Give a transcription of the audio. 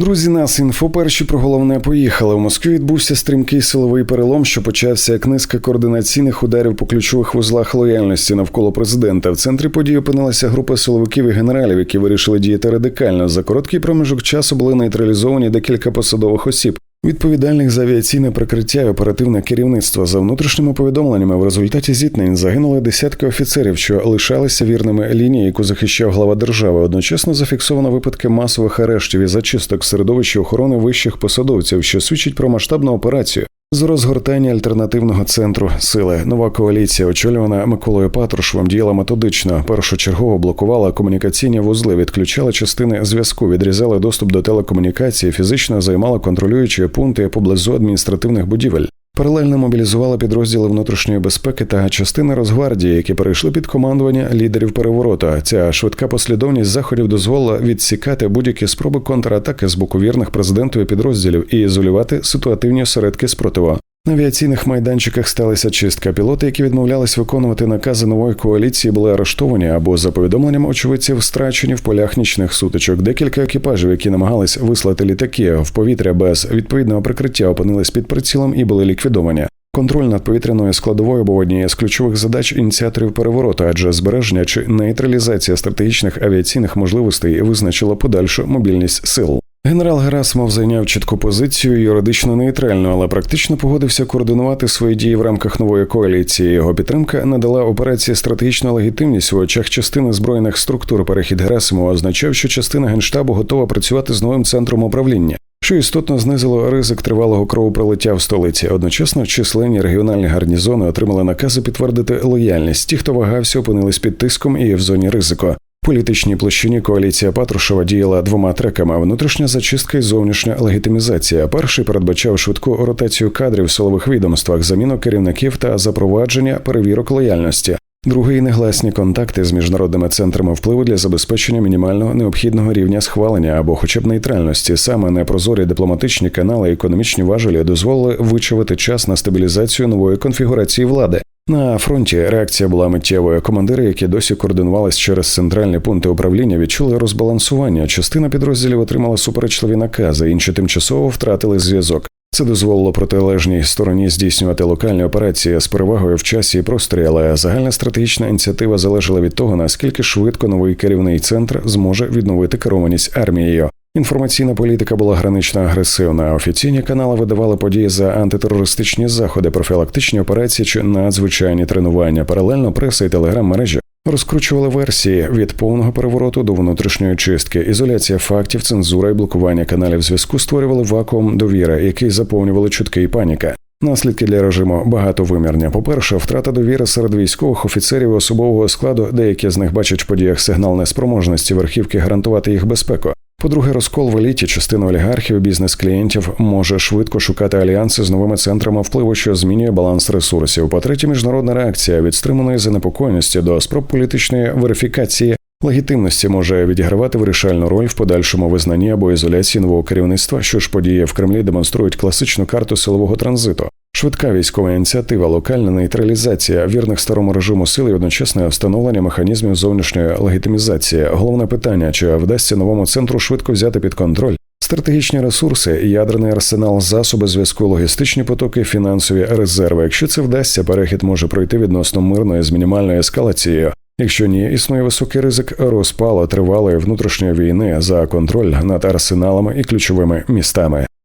Друзі, нас інфо перші про головне поїхали. У Москві відбувся стрімкий силовий перелом, що почався як низка координаційних ударів по ключових вузлах лояльності навколо президента. В центрі події опинилася група силовиків і генералів, які вирішили діяти радикально. За короткий проміжок часу були нейтралізовані декілька посадових осіб. Відповідальних за авіаційне прикриття і оперативне керівництво за внутрішніми повідомленнями в результаті зіткнень загинули десятки офіцерів, що лишалися вірними лінії, яку захищав глава держави. Одночасно зафіксовано випадки масових арештів і зачисток середовища охорони вищих посадовців, що свідчить про масштабну операцію. З розгортання альтернативного центру сили нова коаліція, очолювана Миколою Патрушевим, діяла методично. Першочергово блокувала комунікаційні вузли, відключала частини зв'язку, відрізала доступ до телекомунікації, фізично займала контролюючі пункти поблизу адміністративних будівель. Паралельно мобілізувала підрозділи внутрішньої безпеки та частини Росгвардії, які перейшли під командування лідерів переворота. Ця швидка послідовність заходів дозволила відсікати будь-які спроби контратаки з боку вірних президентові підрозділів і ізолювати ситуативні осередки спротиву. На авіаційних майданчиках сталася чистка. Пілоти, які відмовлялись виконувати накази нової коаліції, були арештовані або за повідомленням очевидців страчені в полях нічних сутичок. Декілька екіпажів, які намагались вислати літаки в повітря без відповідного прикриття, опинились під прицілом і були ліквідовані. Контроль над повітряною складовою був однією з ключових задач ініціаторів перевороту, адже збереження чи нейтралізація стратегічних авіаційних можливостей визначила подальшу мобільність сил. Генерал Герасимов зайняв чітку позицію юридично нейтральну, але практично погодився координувати свої дії в рамках нової коаліції. Його підтримка надала операції стратегічну легітимність в очах частини збройних структур. Перехід Герасимова означав, що частина генштабу готова працювати з новим центром управління. Що істотно знизило ризик тривалого кровопролиття в столиці. Одночасно численні регіональні гарнізони отримали накази підтвердити лояльність. Ті, хто вагався, опинились під тиском і в зоні ризику політичній площині коаліція Патрушева діяла двома треками: внутрішня зачистка і зовнішня легітимізація. Перший передбачав швидку ротацію кадрів в силових відомствах, заміну керівників та запровадження перевірок лояльності. Другий негласні контакти з міжнародними центрами впливу для забезпечення мінімального необхідного рівня схвалення або, хоча б нейтральності, саме непрозорі дипломатичні канали, і економічні важелі дозволили вичавити час на стабілізацію нової конфігурації влади. На фронті реакція була миттєвою. Командири, які досі координувались через центральні пункти управління, відчули розбалансування. Частина підрозділів отримала суперечливі накази, інші тимчасово втратили зв'язок. Це дозволило протилежній стороні здійснювати локальні операції з перевагою в часі і просторі, але загальна стратегічна ініціатива залежала від того, наскільки швидко новий керівний центр зможе відновити керованість армією. Інформаційна політика була гранично агресивна. Офіційні канали видавали події за антитерористичні заходи, профілактичні операції чи надзвичайні тренування. Паралельно преса і телеграм-мережі розкручували версії від повного перевороту до внутрішньої чистки. Ізоляція фактів, цензура і блокування каналів зв'язку створювали вакуум довіри, який заповнювали чутки і паніка. Наслідки для режиму багатовимірні. По перше, втрата довіри серед військових офіцерів і особового складу. Деякі з них бачать в подіях сигнал неспроможності верхівки гарантувати їх безпеку. По-друге, розкол в еліті частина олігархів, бізнес-клієнтів може швидко шукати альянси з новими центрами впливу, що змінює баланс ресурсів. По третє, міжнародна реакція від стриманої занепокоєності до спроб політичної верифікації легітимності може відігравати вирішальну роль в подальшому визнанні або ізоляції нового керівництва, що ж події в Кремлі демонструють класичну карту силового транзиту. Швидка військова ініціатива, локальна нейтралізація вірних старому режиму сил і одночасне встановлення механізмів зовнішньої легітимізації. Головне питання: чи вдасться новому центру швидко взяти під контроль стратегічні ресурси, ядерний арсенал, засоби зв'язку, логістичні потоки, фінансові резерви. Якщо це вдасться, перехід може пройти відносно мирної з мінімальною ескалацією. Якщо ні, існує високий ризик розпалу тривалої внутрішньої війни за контроль над арсеналами і ключовими містами.